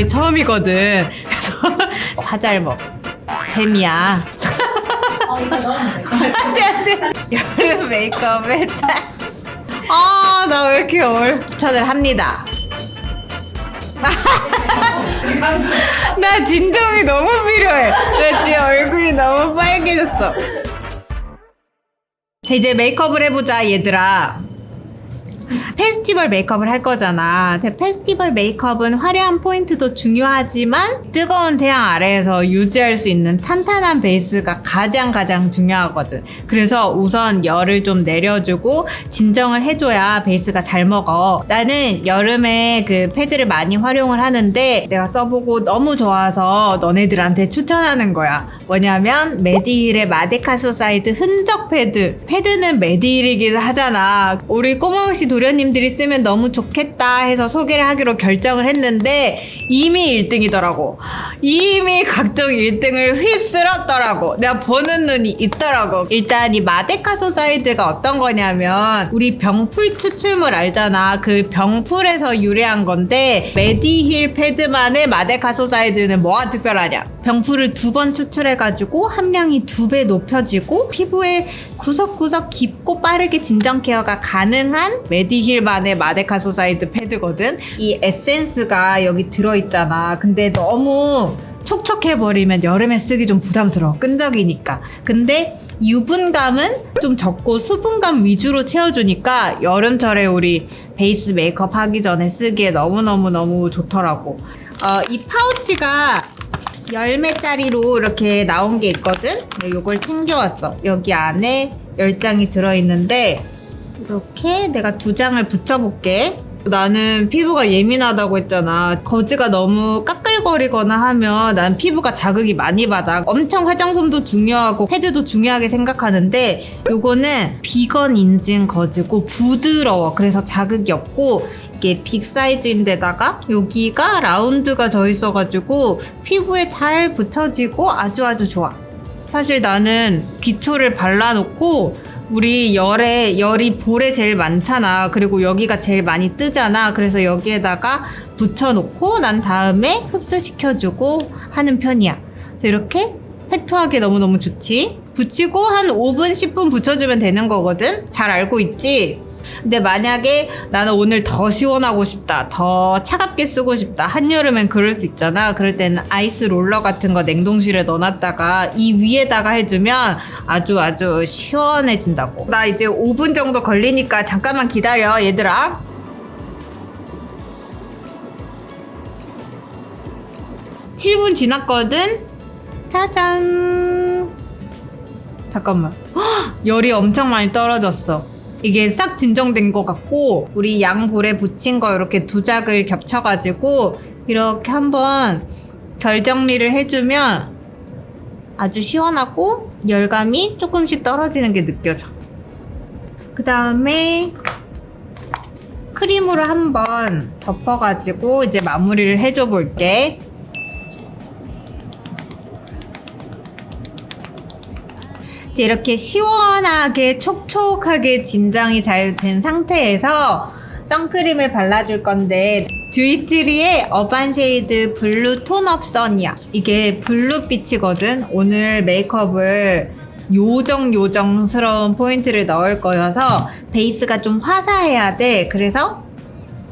날이 처음이거든. 그래서 화잘먹. 템이야. 어, 이거 넣으면 돼. 안돼 안돼. 여름 메이크업 했다. 아, 나 왜 이렇게 얼 추천을 합니다. 나 진정이 너무 필요해. 나 지금 얼굴이 너무 빨개졌어. 자, 이제 메이크업을 해보자, 얘들아. 페스티벌 메이크업을 할 거잖아. 페스티벌 메이크업은 화려한 포인트도 중요하지만 뜨거운 태양 아래에서 유지할 수 있는 탄탄한 베이스가 가장 가장 중요하거든. 그래서 우선 열을 좀 내려주고 진정을 해줘야 베이스가 잘 먹어. 나는 여름에 그 패드를 많이 활용을 하는데 내가 써보고 너무 좋아서 너네들한테 추천하는 거야. 뭐냐면 메디힐의 마데카 소 사이드 흔적 패드. 패드는 메디힐이긴 하잖아. 우리 꼬마우시 도련님들이 쓰면 너무 좋겠다 해서 소개를 하기로 결정을 했는데 이미 1등이더라고. 이미 각종 1등을 휩쓸었더라고. 내가 보는 눈이 있더라고. 일단 이 마데카 소 사이드가 어떤 거냐면 우리 병풀 추출물 알잖아. 그 병풀에서 유래한 건데 메디힐 패드만의 마데카 소 사이드는 뭐가 특별하냐? 병풀을 두 번 추출해가지고 함량이 두 배 높여지고 피부에 구석구석 깊고 빠르게 진정 케어가 가능한 메디힐만의 마데카소사이드 패드거든. 이 에센스가 여기 들어있잖아. 근데 너무 촉촉해버리면 여름에 쓰기 좀 부담스러워. 끈적이니까. 근데 유분감은 좀 적고 수분감 위주로 채워주니까 여름철에 우리 베이스 메이크업 하기 전에 쓰기에 너무너무너무 좋더라고. 어, 이 파우치가 열매짜리로 이렇게 나온 게 있거든? 이걸 챙겨왔어. 여기 안에 10장이 들어있는데, 이렇게 내가 두 장을 붙여볼게. 나는 피부가 예민하다고 했잖아. 거즈가 너무 까끌거리거나 하면 난 피부가 자극이 많이 받아. 엄청 화장솜도 중요하고 패드도 중요하게 생각하는데 요거는 비건 인증 거즈고 부드러워. 그래서 자극이 없고 이게 빅 사이즈인데다가 여기가 라운드가 져 있어가지고 피부에 잘 붙여지고 아주 아주 좋아. 사실 나는 기초를 발라놓고 우리 열에 열이 볼에 제일 많잖아. 그리고 여기가 제일 많이 뜨잖아. 그래서 여기에다가 붙여놓고 난 다음에 흡수시켜주고 하는 편이야. 이렇게 팩토하게 너무너무 좋지. 붙이고 한 5분, 10분 붙여주면 되는 거거든? 잘 알고 있지? 근데 만약에 나는 오늘 더 시원하고 싶다. 더 차갑게 쓰고 싶다. 한여름엔 그럴 수 있잖아. 그럴 때는 아이스 롤러 같은 거 냉동실에 넣어놨다가 이 위에다가 해주면 아주 아주 시원해진다고. 나 이제 5분 정도 걸리니까 잠깐만 기다려, 얘들아. (7분) 지났거든 짜잔 잠깐만 헉, 열이 엄청 많이 떨어졌어 이게 싹 진정된 것 같고 우리 양볼에 붙인 거 이렇게 두 작을 겹쳐가지고 이렇게 한번 결 정리를 해주면 아주 시원하고 열감이 조금씩 떨어지는 게 느껴져. 그 다음에 크림으로 한번 덮어가지고 이제 마무리를 해줘 볼게. 이제 이렇게 시원하게 촉촉하게 진정이 잘 된 상태에서 선크림을 발라줄 건데 듀이트리의 어반 쉐이드 블루 톤업 선이야. 이게 블루빛이거든. 오늘 메이크업을 요정 요정스러운 포인트를 넣을 거여서 베이스가 좀 화사해야 돼. 그래서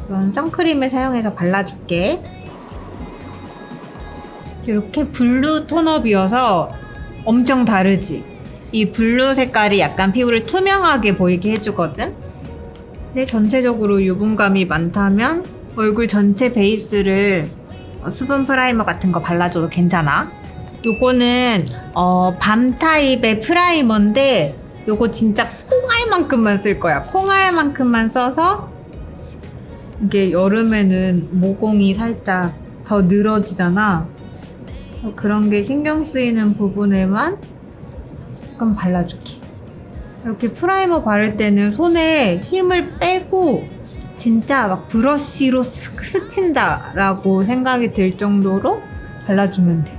이런 선크림을 사용해서 발라줄게. 이렇게 블루 톤업이어서 엄청 다르지. 이 블루 색깔이 약간 피부를 투명하게 보이게 해주거든. 근데 전체적으로 유분감이 많다면 얼굴 전체 베이스를 어, 수분 프라이머 같은 거 발라줘도 괜찮아. 요거는 어, 밤 타입의 프라이머인데 요거 진짜 콩알만큼만 쓸 거야. 콩알만큼만 써서 이게 여름에는 모공이 살짝 더 늘어지잖아. 어, 그런 게 신경 쓰이는 부분에만 조금 발라줄게. 이렇게 프라이머 바를 때는 손에 힘을 빼고 진짜 막 브러쉬로 슥 스친다라고 생각이 들 정도로 발라주면 돼.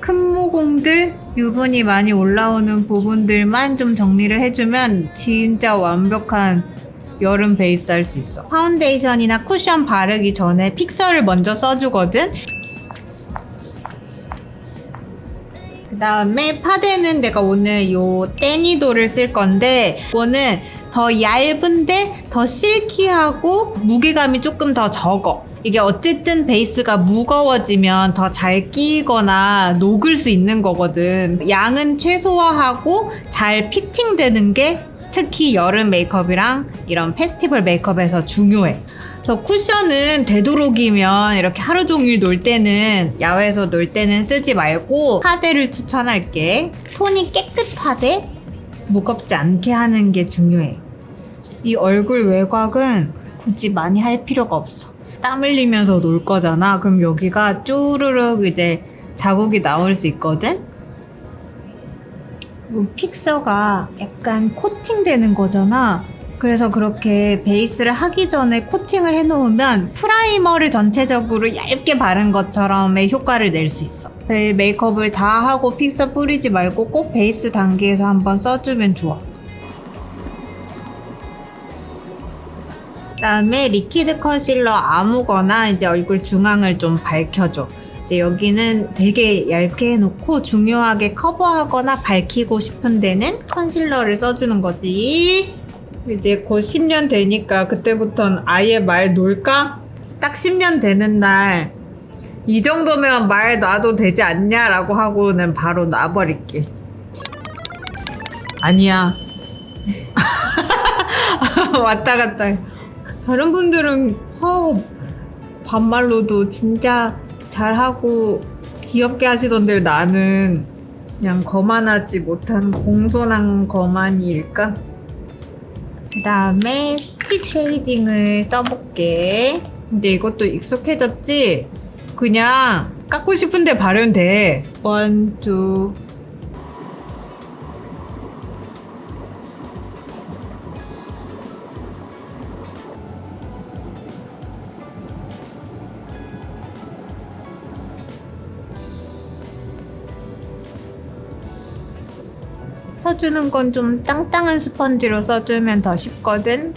큰 모공들, 유분이 많이 올라오는 부분들만 좀 정리를 해주면 진짜 완벽한 여름 베이스 할 수 있어. 파운데이션이나 쿠션 바르기 전에 픽서를 먼저 써주거든. 그 다음에 파데는 내가 오늘 요 떼니도를 쓸 건데 이거는 더 얇은데 더 실키하고 무게감이 조금 더 적어. 이게 어쨌든 베이스가 무거워지면 더 잘 끼거나 녹을 수 있는 거거든. 양은 최소화하고 잘 피팅되는 게 특히 여름 메이크업이랑 이런 페스티벌 메이크업에서 중요해. 그래서 쿠션은 되도록이면 이렇게 하루 종일 놀 때는 야외에서 놀 때는 쓰지 말고 파데를 추천할게. 톤이 깨끗하되 무겁지 않게 하는 게 중요해. 이 얼굴 외곽은 굳이 많이 할 필요가 없어. 땀 흘리면서 놀 거잖아. 그럼 여기가 쭈르륵 이제 자국이 나올 수 있거든. 이 픽서가 약간 코팅되는 거잖아. 그래서 그렇게 베이스를 하기 전에 코팅을 해놓으면 프라이머를 전체적으로 얇게 바른 것처럼의 효과를 낼 수 있어. 네, 메이크업을 다 하고 픽서 뿌리지 말고 꼭 베이스 단계에서 한번 써주면 좋아. 그다음에 리퀴드 컨실러 아무거나 이제 얼굴 중앙을 좀 밝혀줘. 이제 여기는 되게 얇게 해놓고 중요하게 커버하거나 밝히고 싶은 데는 컨실러를 써주는 거지. 이제 곧 10년 되니까 그때부턴 아예 말 놀까? 딱 10년 되는 날, 이 정도면 말 놔도 되지 않냐라고 하고는 바로 놔버릴게. 아니야. 왔다 갔다. 해. 다른 분들은 어, 반말로도 진짜 잘하고 귀엽게 하시던데 나는 그냥 거만하지 못한 공손한 거만일까? 그 다음에 스틱 쉐이딩을 써볼게. 근데 이것도 익숙해졌지? 그냥 깎고 싶은데 바르면 돼. 원, 투. 써주는 건 좀 땅땅한 스펀지로 써주면 더 쉽거든.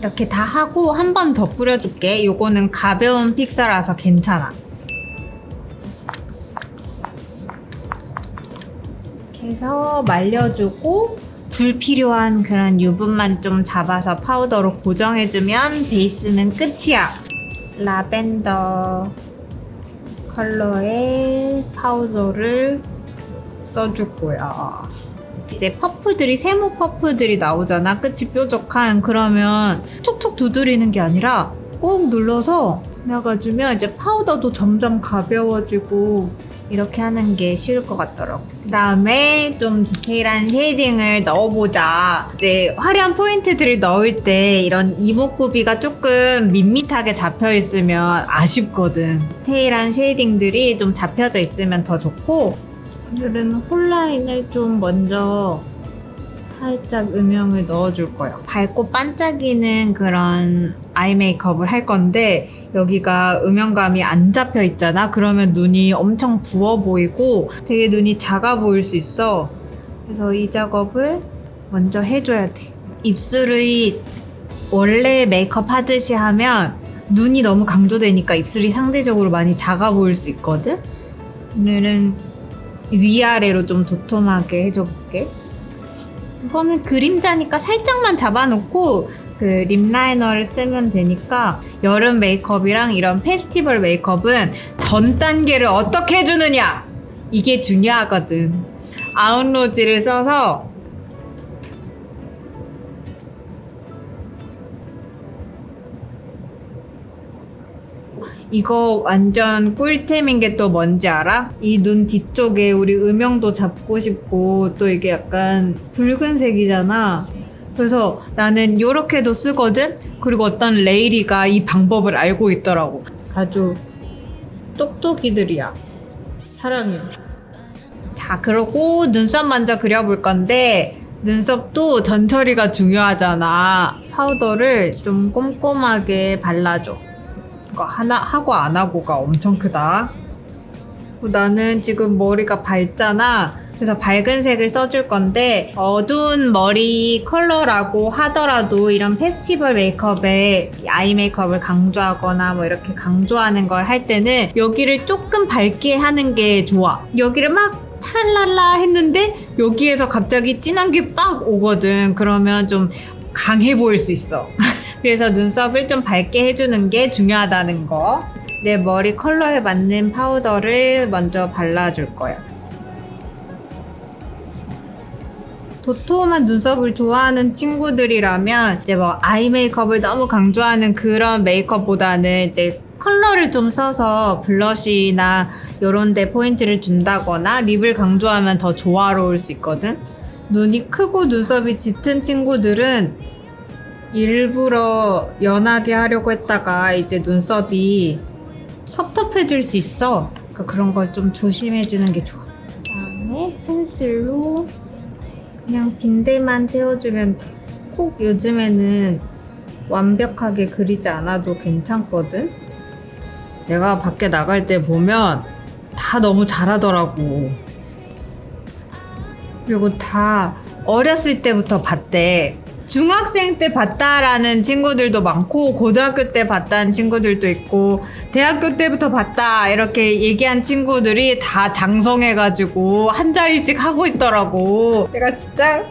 이렇게 다 하고 한 번 더 뿌려줄게. 요거는 가벼운 픽서라서 괜찮아. 이렇게 해서 말려주고 불필요한 그런 유분만 좀 잡아서 파우더로 고정해주면 베이스는 끝이야. 라벤더 컬러의 파우더를 써줄 거야. 이제 퍼프들이 세모 퍼프들이 나오잖아. 끝이 뾰족한 그러면 툭툭 두드리는 게 아니라 꾹 눌러서 나가주면 이제 파우더도 점점 가벼워지고 이렇게 하는 게 쉬울 것 같더라고. 그 다음에 좀 디테일한 쉐이딩을 넣어보자. 이제 화려한 포인트들을 넣을 때 이런 이목구비가 조금 밋밋하게 잡혀 있으면 아쉽거든. 디테일한 쉐이딩들이 좀 잡혀져 있으면 더 좋고, 오늘은 홀라인을 좀 먼저 살짝 음영을 넣어줄 거예요. 밝고 반짝이는 그런 아이 메이크업을 할 건데 여기가 음영감이 안 잡혀 있잖아. 그러면 눈이 엄청 부어 보이고 되게 눈이 작아 보일 수 있어. 그래서 이 작업을 먼저 해줘야 돼. 입술이 원래 메이크업 하듯이 하면 눈이 너무 강조되니까 입술이 상대적으로 많이 작아 보일 수 있거든. 오늘은 위아래로 좀 도톰하게 해줘 볼게. 이거는 그림자니까 살짝만 잡아놓고 그 립라이너를 쓰면 되니까 여름 메이크업이랑 이런 페스티벌 메이크업은 전 단계를 어떻게 해주느냐? 이게 중요하거든. 아웃로지를 써서 이거 완전 꿀템인 게 또 뭔지 알아? 이 눈 뒤쪽에 우리 음영도 잡고 싶고 또 이게 약간 붉은색이잖아. 그래서 나는 요렇게도 쓰거든? 그리고 어떤 레이리가 이 방법을 알고 있더라고. 아주 똑똑이들이야. 사랑해. 자, 그러고 눈썹 먼저 그려볼 건데, 눈썹도 전처리가 중요하잖아. 파우더를 좀 꼼꼼하게 발라줘. 그러니까 하나 하고 안 하고가 엄청 크다. 어, 나는 지금 머리가 밝잖아. 그래서 밝은 색을 써줄 건데 어두운 머리 컬러라고 하더라도 이런 페스티벌 메이크업에 아이 메이크업을 강조하거나 뭐 이렇게 강조하는 걸 할 때는 여기를 조금 밝게 하는 게 좋아. 여기를 막 찰랄라 했는데 여기에서 갑자기 진한 게 빡 오거든. 그러면 좀 강해 보일 수 있어. 그래서 눈썹을 좀 밝게 해주는 게 중요하다는 거. 내 머리 컬러에 맞는 파우더를 먼저 발라줄 거야. 도톰한 눈썹을 좋아하는 친구들이라면 이제 뭐 아이 메이크업을 너무 강조하는 그런 메이크업보다는 이제 컬러를 좀 써서 블러쉬나 요런 데 포인트를 준다거나 립을 강조하면 더 조화로울 수 있거든. 눈이 크고 눈썹이 짙은 친구들은 일부러 연하게 하려고 했다가 이제 눈썹이 텁텁해질 수 있어. 그러니까 그런 걸 좀 조심해주는 게 좋아. 그다음에 펜슬로 그냥 빈대만 채워주면 돼. 꼭 요즘에는 완벽하게 그리지 않아도 괜찮거든. 내가 밖에 나갈 때 보면 다 너무 잘하더라고. 그리고 다 어렸을 때부터 봤대. 중학생 때 봤다라는 친구들도 많고, 고등학교 때 봤다는 친구들도 있고, 대학교 때부터 봤다, 이렇게 얘기한 친구들이 다 장성해가지고, 한 자리씩 하고 있더라고. 내가 진짜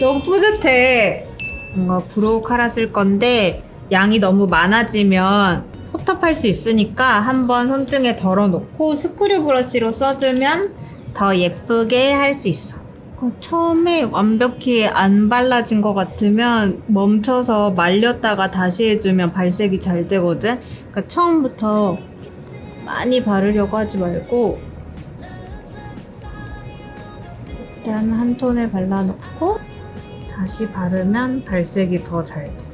너무 뿌듯해. 뭔가 브로우 쓸 건데, 양이 너무 많아지면 텁텁할 수 있으니까 한번 손등에 덜어놓고 스크류 브러쉬로 써주면 더 예쁘게 할 수 있어. 그 처음에 완벽히 안 발라진 것 같으면 멈춰서 말렸다가 다시 해주면 발색이 잘 되거든. 그러니까 처음부터 많이 바르려고 하지 말고 일단 한 톤을 발라놓고 다시 바르면 발색이 더 잘 돼.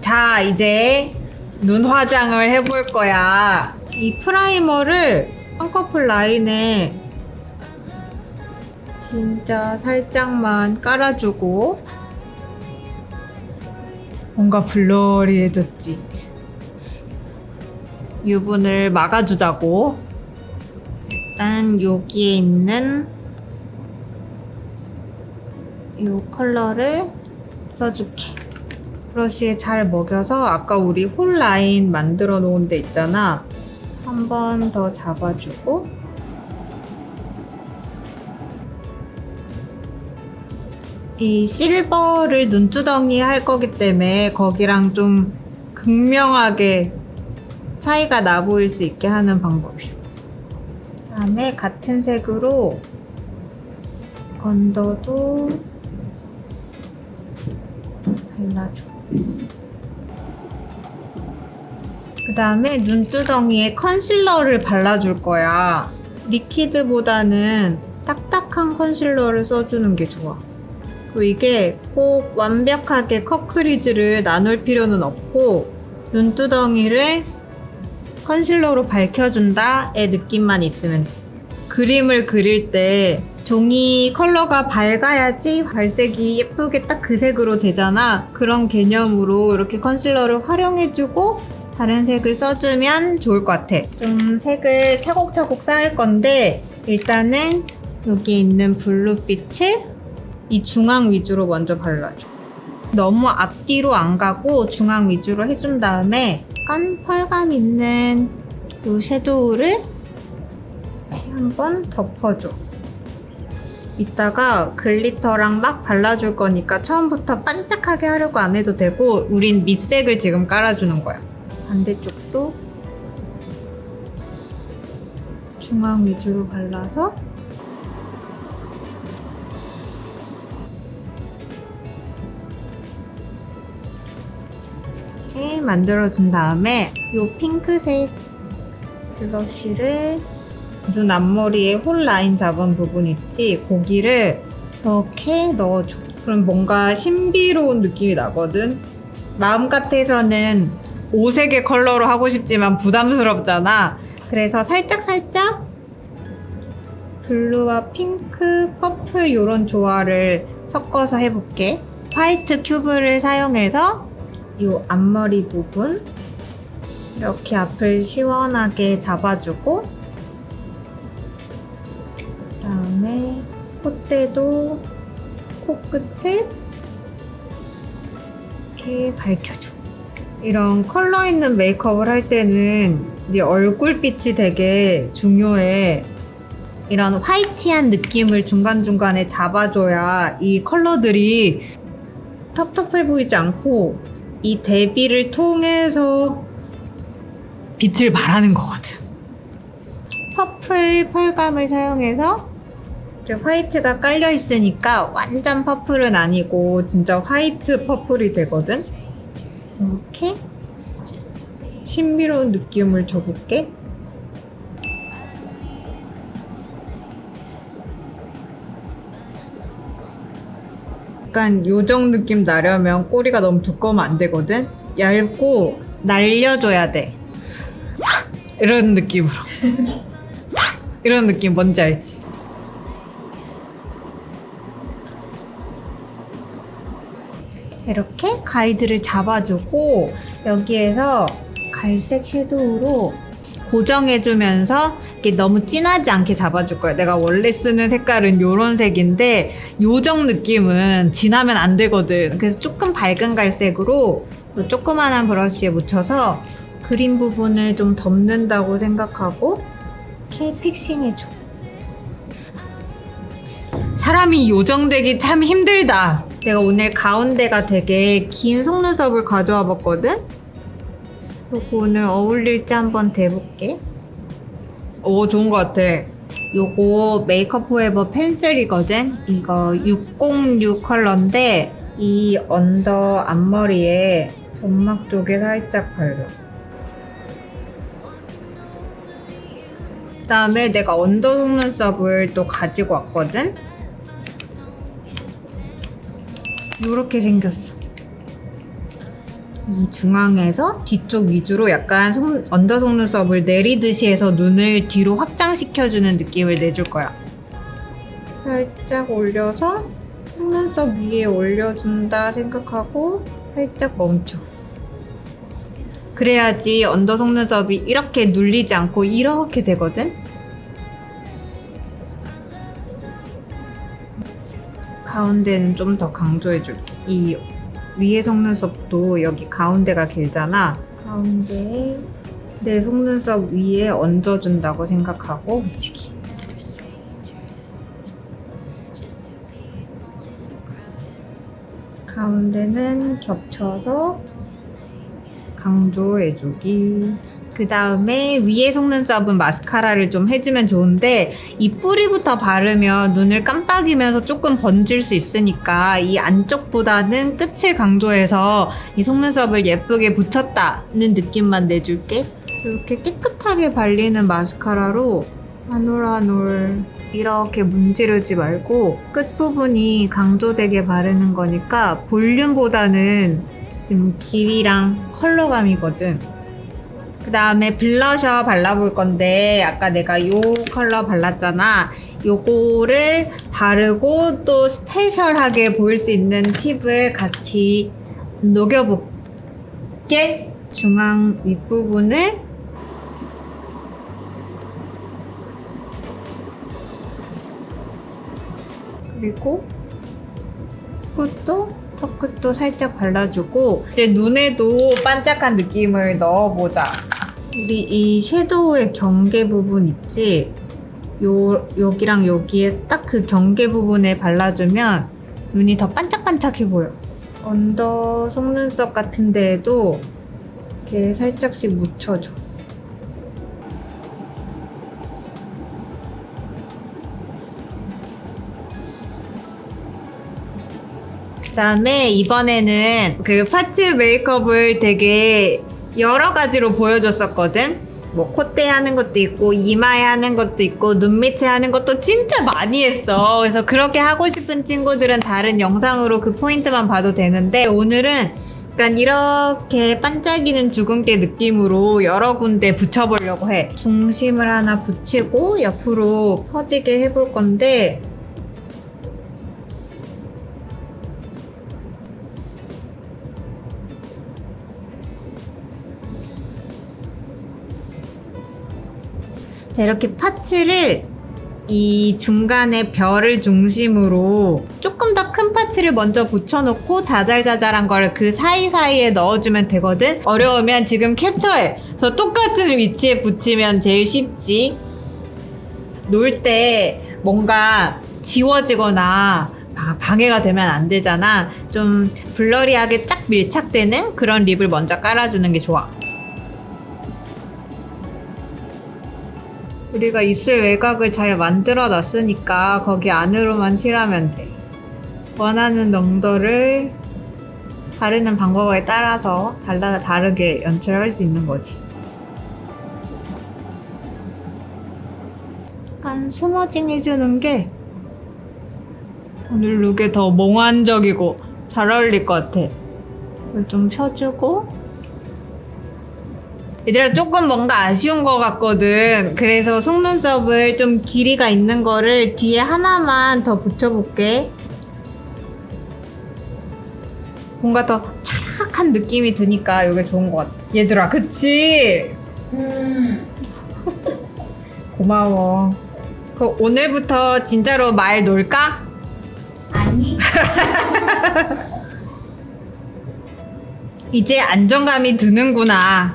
자, 이제 눈 화장을 해볼 거야. 이 프라이머를 쌍꺼풀 라인에 진짜 살짝만 깔아주고 뭔가 블러리해졌지. 유분을 막아주자고. 일단 여기에 있는 이 컬러를 써줄게. 브러쉬에 잘 먹여서 아까 우리 홀 라인 만들어 놓은 데 있잖아. 한 번 더 잡아주고 이 실버를 눈두덩이 할 거기 때문에 거기랑 좀 극명하게 차이가 나 보일 수 있게 하는 방법이야. 다음에 같은 색으로 언더도 발라줘. 그 다음에 눈두덩이에 컨실러를 발라줄 거야. 리퀴드보다는 딱딱한 컨실러를 써주는 게 좋아. 이게 꼭 완벽하게 컷 크리즈를 나눌 필요는 없고 눈두덩이를 컨실러로 밝혀준다의 느낌만 있으면 돼. 그림을 그릴 때 종이 컬러가 밝아야지 발색이 예쁘게 딱 그 색으로 되잖아. 그런 개념으로 이렇게 컨실러를 활용해주고 다른 색을 써주면 좋을 것 같아. 좀 색을 차곡차곡 쌓을 건데 일단은 여기 있는 블루빛을 이 중앙 위주로 먼저 발라줘. 너무 앞뒤로 안 가고 중앙 위주로 해준 다음에 약간 펄감 있는 이 섀도우를 한번 덮어줘. 이따가 글리터랑 막 발라줄 거니까 처음부터 반짝하게 하려고 안 해도 되고 우린 밑색을 지금 깔아주는 거야. 반대쪽도 중앙 위주로 발라서 만들어준 다음에 이 핑크색 블러쉬를 눈 앞머리에 홀 라인 잡은 부분 있지? 거기를 이렇게 넣어줘. 그럼 뭔가 신비로운 느낌이 나거든? 마음 같아서는 오색의 컬러로 하고 싶지만 부담스럽잖아. 그래서 살짝살짝 블루와 핑크, 퍼플 이런 조화를 섞어서 해볼게. 화이트 큐브를 사용해서 이 앞머리 부분 이렇게 앞을 시원하게 잡아주고 그다음에 콧대도 코끝을 이렇게 밝혀줘. 이런 컬러 있는 메이크업을 할 때는 네 얼굴빛이 되게 중요해. 이런 화이티한 느낌을 중간중간에 잡아줘야 이 컬러들이 텁텁해 보이지 않고 이 대비를 통해서 빛을 발하는 거거든. 퍼플 펄감을 사용해서 이렇게 화이트가 깔려 있으니까 완전 퍼플은 아니고 진짜 화이트 퍼플이 되거든. 이렇게 신비로운 느낌을 줘볼게. 약간 요정 느낌 나려면 꼬리가 너무 두꺼우면 안 되거든. 얇고 날려줘야 돼. 이런 느낌으로. 이런 느낌 뭔지 알지? 이렇게 가이드를 잡아주고 여기에서 갈색 섀도우로 고정해주면서 너무 진하지 않게 잡아줄 거야. 내가 원래 쓰는 색깔은 요런 색인데 요정 느낌은 진하면 안 되거든. 그래서 조금 밝은 갈색으로 요 조그만한 브러쉬에 묻혀서 그린 부분을 좀 덮는다고 생각하고 이렇게 픽싱해줘. 사람이 요정되기 참 힘들다. 내가 오늘 가운데가 되게 긴 속눈썹을 가져와 봤거든? 요거 오늘 어울릴지 한번 대볼게. 오, 좋은 것 같아. 요거 메이크업 포에버 펜슬이거든? 이거 606 컬러인데, 이 언더 앞머리에 점막 쪽에 살짝 발려. 그 다음에 내가 언더 속눈썹을 또 가지고 왔거든? 요렇게 생겼어. 이 중앙에서 뒤쪽 위주로 약간 속, 언더 속눈썹을 내리듯이 해서 눈을 뒤로 확장시켜주는 느낌을 내줄 거야. 살짝 올려서 속눈썹 위에 올려준다 생각하고 살짝 멈춰. 그래야지 언더 속눈썹이 이렇게 눌리지 않고 이렇게 되거든? 가운데는 좀 더 강조해줄게. 이 위에 속눈썹도 여기 가운데가 길잖아. 가운데에 내 속눈썹 위에 얹어준다고 생각하고 붙이기. 가운데는 겹쳐서 강조해주기. 그 다음에 위에 속눈썹은 마스카라를 좀 해주면 좋은데 이 뿌리부터 바르면 눈을 깜빡이면서 조금 번질 수 있으니까 이 안쪽보다는 끝을 강조해서 이 속눈썹을 예쁘게 붙였다는 느낌만 내줄게. 이렇게 깨끗하게 발리는 마스카라로 올 이렇게 문지르지 말고 끝부분이 강조되게 바르는 거니까 볼륨보다는 좀 길이랑 컬러감이거든. 그 다음에 블러셔 발라볼 건데 아까 내가 요 컬러 발랐잖아. 요거를 바르고 또 스페셜하게 보일 수 있는 팁을 같이 녹여볼게. 중앙 윗부분을 그리고 끝도 턱 끝도 살짝 발라주고 이제 눈에도 반짝한 느낌을 넣어보자. 우리 이 섀도우의 경계 부분 있지? 요 여기랑 여기에 딱 그 경계 부분에 발라주면 눈이 더 반짝반짝해 보여. 언더 속눈썹 같은 데에도 이렇게 살짝씩 묻혀줘. 그다음에 이번에는 그 파츠 메이크업을 되게 여러 가지로 보여줬었거든. 뭐 콧대 하는 것도 있고 이마에 하는 것도 있고 눈 밑에 하는 것도 진짜 많이 했어. 그래서 그렇게 하고 싶은 친구들은 다른 영상으로 그 포인트만 봐도 되는데 오늘은 약간 이렇게 반짝이는 주근깨 느낌으로 여러 군데 붙여보려고 해. 중심을 하나 붙이고 옆으로 퍼지게 해볼 건데 자, 이렇게 파츠를 이 중간에 별을 중심으로 조금 더 큰 파츠를 먼저 붙여놓고 자잘자잘한 거를 그 사이사이에 넣어주면 되거든. 어려우면 지금 캡처해서 똑같은 위치에 붙이면 제일 쉽지. 놀 때 뭔가 지워지거나 바- 방해가 되면 안 되잖아. 좀 블러리하게 쫙 밀착되는 그런 립을 먼저 깔아주는 게 좋아. 우리가 입술 외곽을 잘 만들어 놨으니까 거기 안으로만 칠하면 돼. 원하는 농도를 바르는 방법에 따라서 달라 다르게 연출할 수 있는 거지. 약간 스머징 해주는 게 오늘 룩에 더 몽환적이고 잘 어울릴 것 같아. 좀 펴주고 얘들아 조금 뭔가 아쉬운 것 같거든. 그래서 속눈썹을 좀 길이가 있는 거를 뒤에 하나만 더 붙여볼게. 뭔가 더 차락한 느낌이 드니까 이게 좋은 것 같아. 얘들아, 그치? 음. 고마워. 그 오늘부터 진짜로 말 놀까? 아니. 이제 안정감이 드는구나.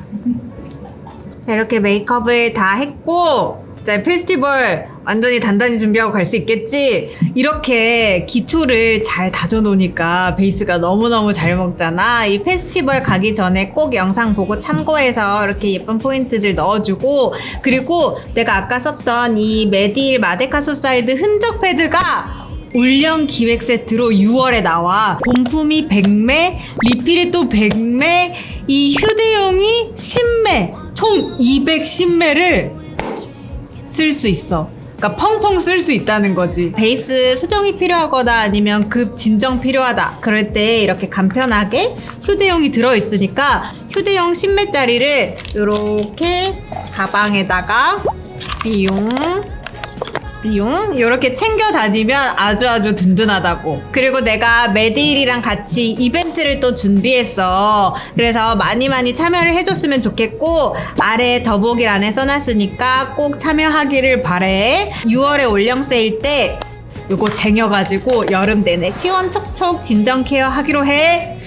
자, 이렇게 메이크업을 다 했고, 자, 페스티벌 완전히 단단히 준비하고 갈 수 있겠지? 이렇게 기초를 잘 다져놓으니까 베이스가 너무너무 잘 먹잖아. 이 페스티벌 가기 전에 꼭 영상 보고 참고해서 이렇게 예쁜 포인트들 넣어주고, 그리고 내가 아까 썼던 이 메디일 마데카 소사이드 흔적 패드가 올영 기획 세트로 6월에 나와 본품이 100매, 리필이 또 100매, 이 휴대용이 10매, 총 210매를 쓸 수 있어. 그러니까 펑펑 쓸 수 있다는 거지. 베이스 수정이 필요하거나 아니면 급 진정 필요하다. 그럴 때 이렇게 간편하게 휴대용이 들어 있으니까 휴대용 10매짜리를 이렇게 가방에다가 비용 비 용 이렇게 챙겨 다니면 아주 아주 든든하다고. 그리고 내가 메디일이랑 같이 이벤트를 또 준비했어. 그래서 많이 많이 참여를 해줬으면 좋겠고 아래 더보기란에 써놨으니까 꼭 참여하기를 바래. 6월에 올영 세일 때 요거 쟁여가지고 여름 내내 시원촉촉 진정 케어 하기로 해.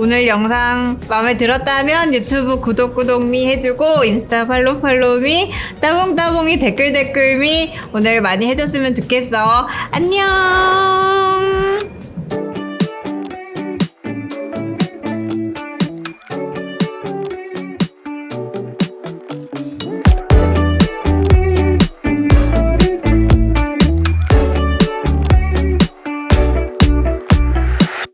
오늘 영상 마음에 들었다면 유튜브 구독 구독미 해주고 인스타 팔로 팔로미 따봉따봉이 댓글 댓글미 오늘 많이 해줬으면 좋겠어. 안녕.